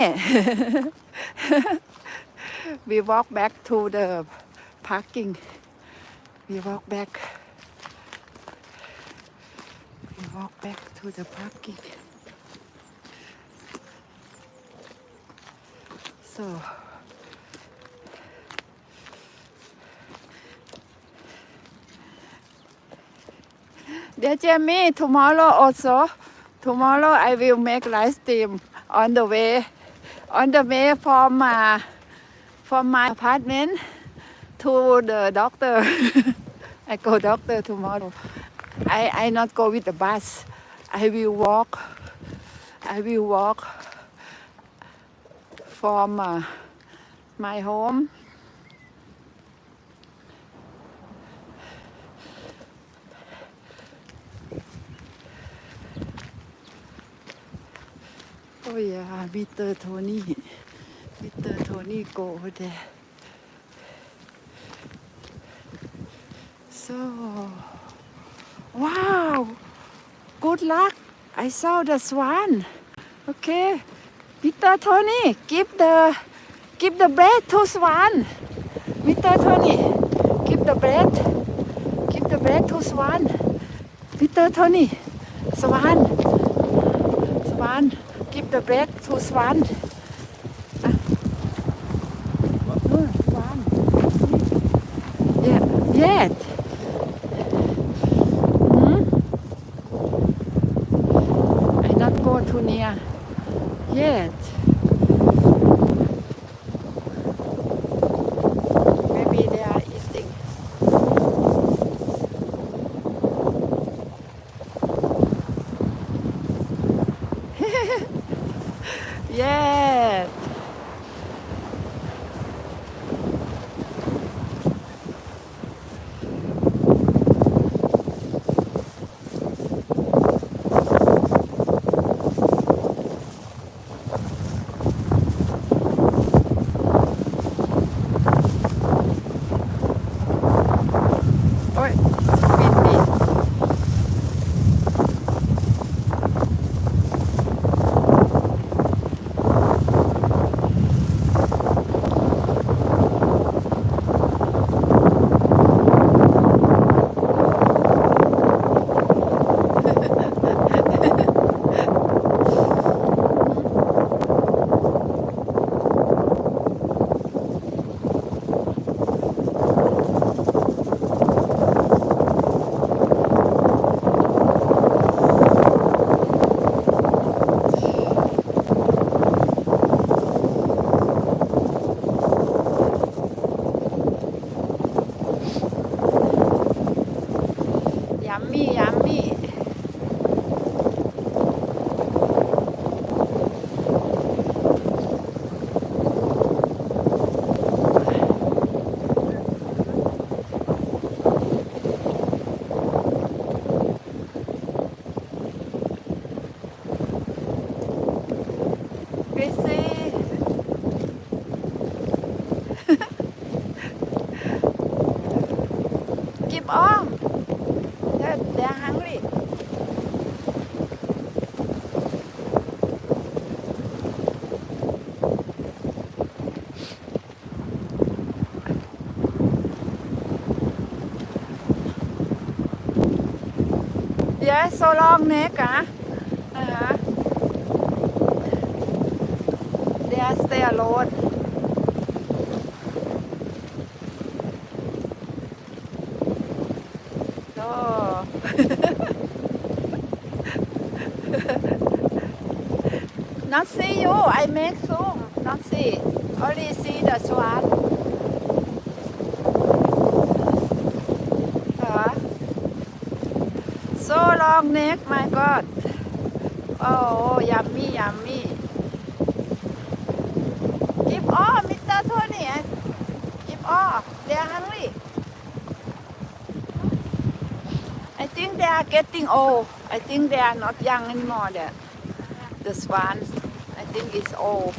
we walk back to the parking. We walk back. We walk back to the parking. So Dear Jamie, tomorrow also, tomorrow I will make live stream on the way, on the way from uh, from my apartment to the doctor. I go doctor tomorrow. I I not go with the bus. I will walk. I will walk from uh, my home Oh yeah, Mr. Tony. Mr. Tony go over there. So, wow, good luck. I saw the swan. Okay, Mr. Tony, give the give the bread to oh, swan. Mr. Tony, give the bread. Give the bread to oh, swan. Mr. Tony, swan. Swan, give the bread to Swan. Swan. Yeah, yet. Hmm? I not go too near. Yet. Maybe they are eating. Yeah. Keep on. They're, they're hungry. Yeah, so long neck, ah. Uh-huh. They are stay alone. Not see you. I make zoom. Not see. Only see the swan. Uh, so long neck, my God. Oh, yummy, yummy. Give all, Mr. Tony. Give all. They are hungry. Think they are getting old. I think they are not young anymore. The, the swans. I think it's old.